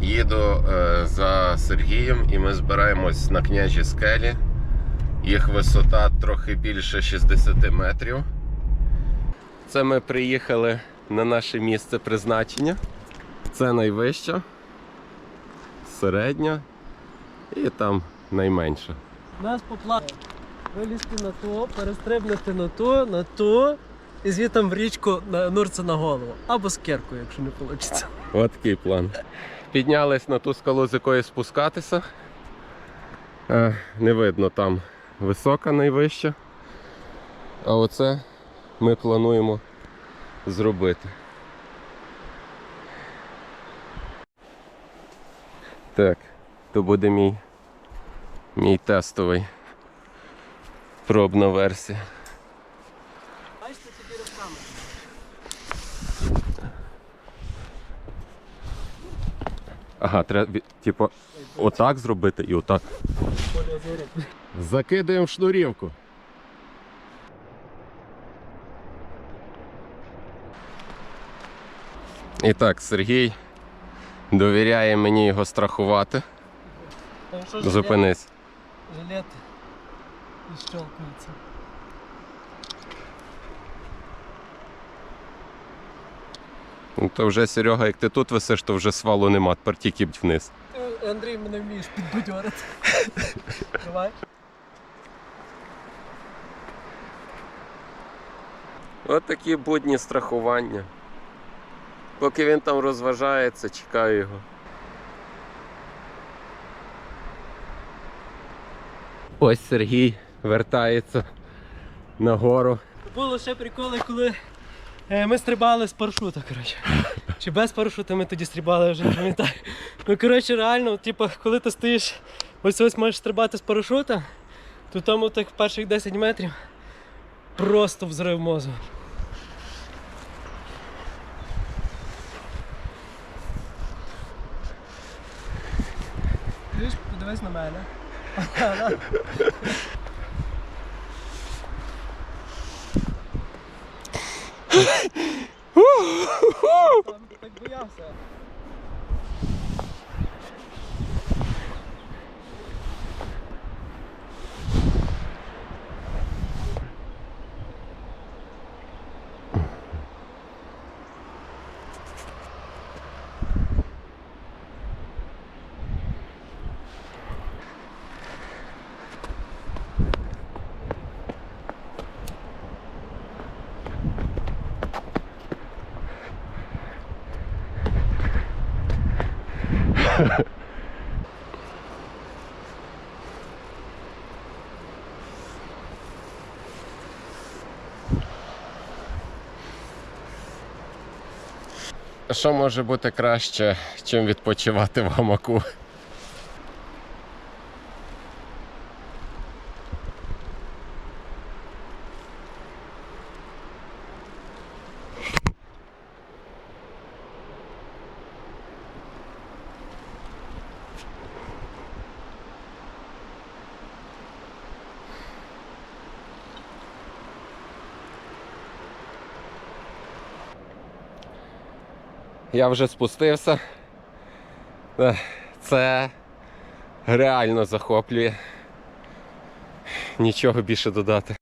Їду е, за Сергієм і ми збираємось на княжі скелі. Їх висота трохи більше 60 метрів. Це ми приїхали на наше місце призначення. Це найвища, середня і там найменша. Нас поплав. Вилізти на то, перестрибнути на то, на то, і звітом в річку нурце на голову. Або з кіркою, якщо не вийде. От такий план. Піднялись на ту скалу, з якої спускатися. Е, Не видно там висока найвища. А оце ми плануємо зробити. Так, то буде мій, мій тестовий пробна версія. Ага, треба, типу, отак зробити і отак. Закидаємо шнурівку. І так, Сергій довіряє мені його страхувати. Що, жилет, Зупинись. жилет Ну, то вже Серега, як ти тут висиш, то вже свалу нема, тепер тільки б вниз. Ти, Андрій, мене вмієш підбадьорити. Давай. От такі будні страхування. Поки він там розважається, чекаю його. Ось Сергій вертається нагору. Було ще приколи, коли ми стрибали з парашута, коротше. Чи без парашута ми тоді стрибали, вже не пам'ятаю. Ну, коротше, реально, типу, коли ти стоїш, ось ось можеш стрибати з парашута, то там тих перших 10 метрів просто взрив мозку. Ти ж подивись на мене. Так боявся. Що може бути краще, чим відпочивати в гамаку? Я вже спустився. Е, Це реально захоплює. Нічого більше додати